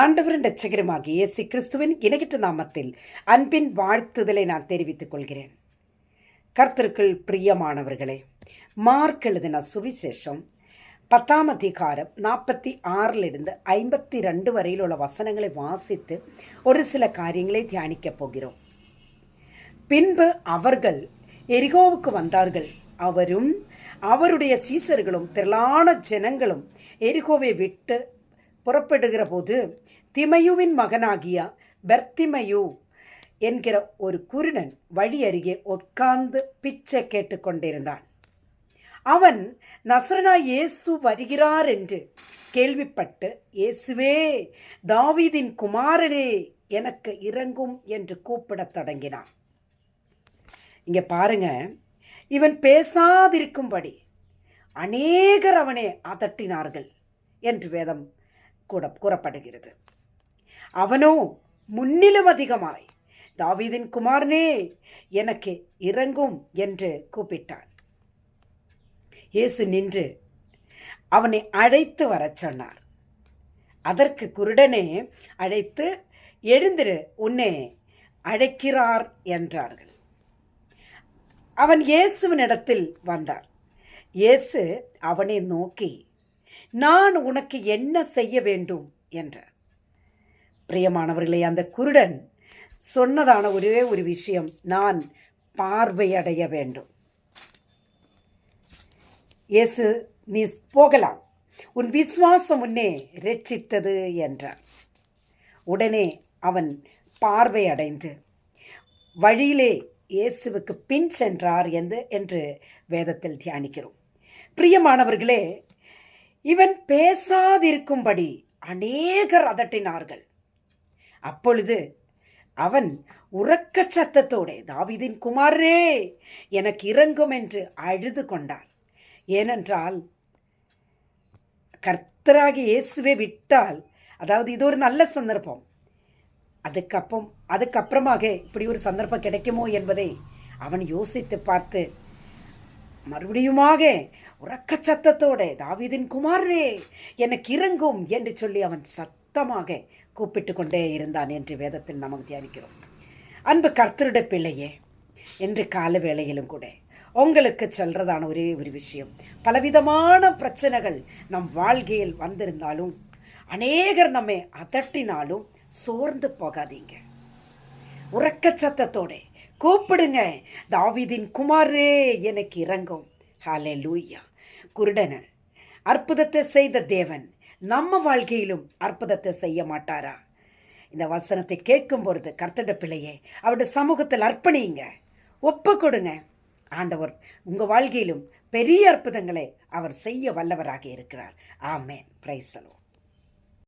ஆண்டவரின் ரட்சகருமாகிய இயேசு கிறிஸ்துவின் இணையற்ற நாமத்தில் அன்பின் வாழ்த்துதலை நான் தெரிவித்துக் கொள்கிறேன். கர்த்தருக்குள் பிரியமானவர்களே மார்க் எழுதின சுவிசேஷம் பத்தாம் அதிகாரம் நாற்பத்தி ஆறிலிருந்து ஐம்பத்தி ரெண்டு வரையில் உள்ள வசனங்களை வாசித்து ஒரு சில காரியங்களை தியானிக்கப் போகிறோம். பின்பு அவர்கள் எரிகோவுக்கு வந்தார்கள். அவரும் அவருடைய சீசர்களும் திரளான ஜனங்களும் எரிகோவை விட்டு புறப்படுகிற போது திமையுவின் மகனாகிய பெர்த்திமயு என்கிற ஒரு குருடன் வழி அருகே உட்கார்ந்து பிச்சை கேட்டுக்கொண்டிருந்தான் அவன் நசரனா இயேசு வருகிறார் என்று கேள்விப்பட்டு இயேசுவே தாவீதின் குமாரனே எனக்கு இறங்கும் என்று கூப்பிடத் தொடங்கினான். இங்க பாருங்க இவன் பேசாதிருக்கும்படி அநேகர் அவனை அதட்டினார்கள் என்று வேதம் கூட கூறப்படுகிறது. அவனோ முன்னிலும் அதிகமாய் தாவீதின் குமாரனே எனக்கு இறங்கும் என்று கூப்பிட்டான். இயேசு நின்று அவனை அழைத்து வரச் சொன்னார். அதற்கு குருடனே அழைத்து எழுந்திரு உன்னே அழைக்கிறார் என்றார்கள். அவன் இயேசுவினிடத்தில் வந்தார் இயேசு அவனை நோக்கி நான் உனக்கு என்ன செய்ய வேண்டும்? என்றார். பிரியமானவர்களே அந்த குருடன் சொன்னதான ஒரே ஒரு விஷயம் நான் பார்வையடைய வேண்டும். இயேசு நீ போகலாம். உன் விசுவாசம் உன்னே ரட்சித்தது என்றார். உடனே அவன் பார்வை அடைந்து வழியிலே இயேசுவுக்கு பின் சென்றார் என்று என்று வேதத்தில் தியானிக்கிறோம். பிரியமானவர்களே இவன் பேசாதிருக்கும்படி அநேகர் அதட்டினார்கள். அப்பொழுது அவன் உறக்க சத்தத்தோடே தாவிதின் குமாரே எனக்கு இறங்கும் என்று அழுது கொண்டார் ஏனென்றால் கர்த்தராகி இயேசுவை விட்டால் அதாவது இது ஒரு நல்ல சந்தர்ப்பம். அதுக்கப்புறம் அதுக்கப்புறமாக இப்படி ஒரு சந்தர்ப்பம் கிடைக்குமோ என்பதை அவன் யோசித்து பார்த்து மறுபடியுமாக உறக்க சத்தத்தோட தாவீதின் குமாரே எனக்கு இறங்கும் என்று சொல்லி அவன் சத்தமாக கூப்பிட்டு கொண்டே இருந்தான் என்று வேதத்தில் நமக்கு தியானிக்கிறோம். அன்பு கர்த்தருட பிள்ளையே என்று கால வேளையிலும் கூட உங்களுக்கு சொல்றதான ஒரே ஒரு விஷயம். பலவிதமான பிரச்சனைகள் நம் வாழ்க்கையில் வந்திருந்தாலும் அநேகர் நம்மை அதட்டினாலும் சோர்ந்து போகாதீங்க. உறக்க சத்தத்தோட கூப்பிடுங்க. தாவிதின் குமாரே எனக்கு இறங்கும் ஹாலே லூயா குருடனை அற்புதத்தை செய்த தேவன் நம்ம வாழ்க்கையிலும் அற்புதத்தை செய்ய மாட்டாரா? இந்த வசனத்தை கேட்கும் பொழுது கர்த்தட பிள்ளையே அவருடைய சமூகத்தில் அர்ப்பணியுங்க ஒப்பு கொடுங்க. ஆண்டவர் உங்கள் வாழ்க்கையிலும் பெரிய அற்புதங்களை அவர் செய்ய வல்லவராக இருக்கிறார். ஆமேன். பிரைசலோ